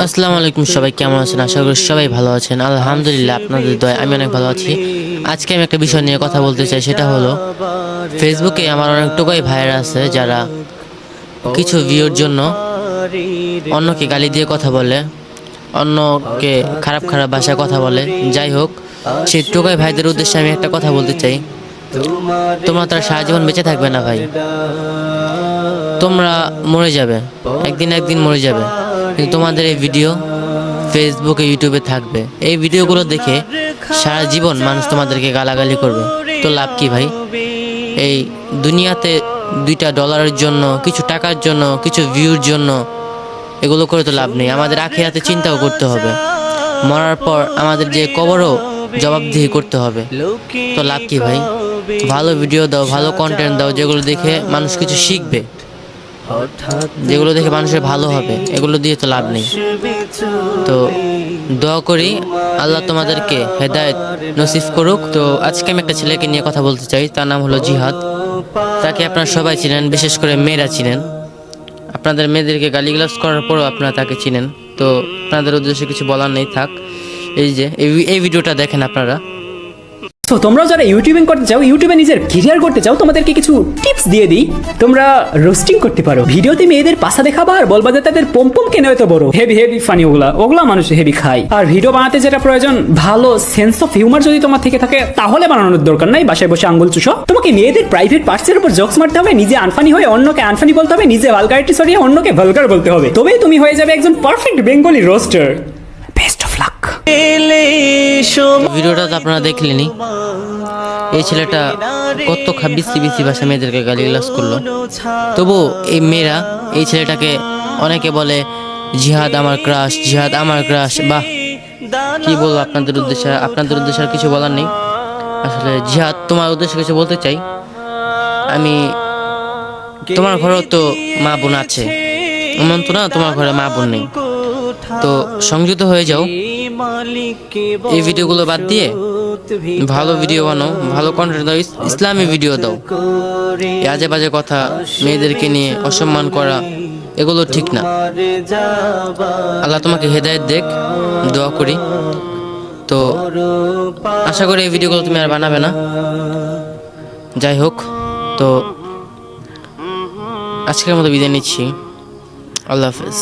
আসসালামু আলাইকুম সবাই, কেমন আছেন? আশা করি সবাই ভালো আছেন। আলহামদুলিল্লাহ, আপনাদের দয় আমি অনেক ভালো আছি। আজকে আমি একটা বিষয় নিয়ে কথা বলতে চাই, সেটা হলো, ফেসবুকে আমার অনেক টোকাই ভাইয়েরা আছে, যারা কিছু ভিউর জন্য অন্যকে গালি দিয়ে কথা বলে, অন্যকে খারাপ খারাপ ভাষায় কথা বলে। যাই হোক সেই টোকাই ভাইদের উদ্দেশ্যে আমি একটা কথা বলতে চাই। তোমরা তারা সারা জীবন বেঁচে থাকবে না ভাই। তোমরা মরে যাবে। একদিন একদিন মরে যাবে। কিন্তু তোমাদের এই ভিডিও ফেসবুকে ইউটিউবে থাকবে। এই ভিডিওগুলো দেখে সারা জীবন মানুষ তোমাদেরকে গালাগালি করবে। তো লাভ কি ভাই? এই দুনিয়াতে দুইটা ডলারের জন্য, কিছু টাকার জন্য, কিছু ভিউর জন্য এগুলো করে তো লাভ নেই। আমাদের আখেরাতে চিন্তাও করতে হবে। মরার পর আমাদের যে কবরও জবাবদিহি করতে হবে। তো লাভ কি ভাই? ভালো ভিডিও দাও, ভালো কন্টেন্ট দাও, যেগুলো দেখে মানুষ কিছু শিখবে। যেগুলো দেখে মানুষের ভালো হবে, এগুলো দিয়ে তো লাভ নেই। তো দোয়া করি আল্লাহ তোমাদেরকে হেদায়েত নসিফ করুক। তো আজকে আমি একটা ছেলেকে নিয়ে কথা বলতে চাই, তার নাম হলো জিহাদ। তাকে আপনারা সবাই চিনেন, বিশেষ করে মেয়েরা চিনেন। আপনাদের মেয়েদেরকে গালিগালাজ করার পরও আপনারা তাকে চিনেন। তো আপনাদের উদ্দেশ্যে কিছু বলার নেই, থাক। এই যে, এই- এই ভিডিওটা দেখেন আপনারা। তো তোমরা যারা ইউটিউবিং করতে চাও ইউটিউবে নিজের ক্যারিয়ার করতে চাও, তোমাদেরকে কিছু টিপস দিয়ে দিই। তোমরা রোস্টিং করতে পারো। ভিডিওতে মেয়েদের পাশা দেখাবা আর বলবা যে তাদের পম্পম কেন এত বড়? হেভি হেভি ফানি ওগুলা। ওগুলা মানুষ হেভি খায়। আর ভিডিও বানাতে যেটা প্রয়োজন, ভালো সেন্স অফ হিউমার যদি তোমার থেকে থাকে, তাহলে বানানোর দরকার নাই। বাসায় বসে আঙ্গুল চুষো। তোমাকে মেয়েদের প্রাইভেট পার্টসের উপর জোকস মারতে হবে, নিজে আনফানি হয়ে অন্যকে আনফানি বলতে হবে, নিজে ভালগারিটি সরিয়ে অন্যকে ভালগার বলতে হবে। তবেই তুমি হয়ে যাবে একজন পারফেক্ট বেঙ্গলি রোস্টার ভিডিওটা তো আপনারা দেখলেনই। এই ছেলেটা কত বিসি বিসি ভাষা মেয়েদেরকে গালিগালাজ করল। তবু এই মেয়েরা, এই ছেলেটাকে অনেকে বলে, জিহাদ আমার ক্রাশ, জিহাদ আমার ক্রাশ। বাহ, কি বলব আপনাদের উদ্দেশ্যে? আপনাদের উদ্দেশ্যে আর কিছু বলার নেই। আসলে জিহাদ, তোমার উদ্দেশ্যে কিছু বলতে চাই? আমি, তোমার ঘরেও তো মা বোন আছে। এমন তো না, তোমার ঘরে মা বোন নেই। তো সংযুক্ত হয়ে যাও। এই ভিডিওগুলো বাদ দিয়ে ভালো ভিডিও বানাও ভালো কন্টেন্ট দাও ইসলামী ভিডিও দাও। আজে বাজে কথা মেয়েদেরকে নিয়ে অসম্মান করা এগুলো ঠিক না। আল্লাহ তোমাকে হেদায়েত দেখ দোয়া করি। তো আশা করি এই ভিডিওগুলো তুমি আর বানাবে না। যাই হোক তো আজকের মতো বিদায় নিচ্ছি। আল্লাহ হাফেজ।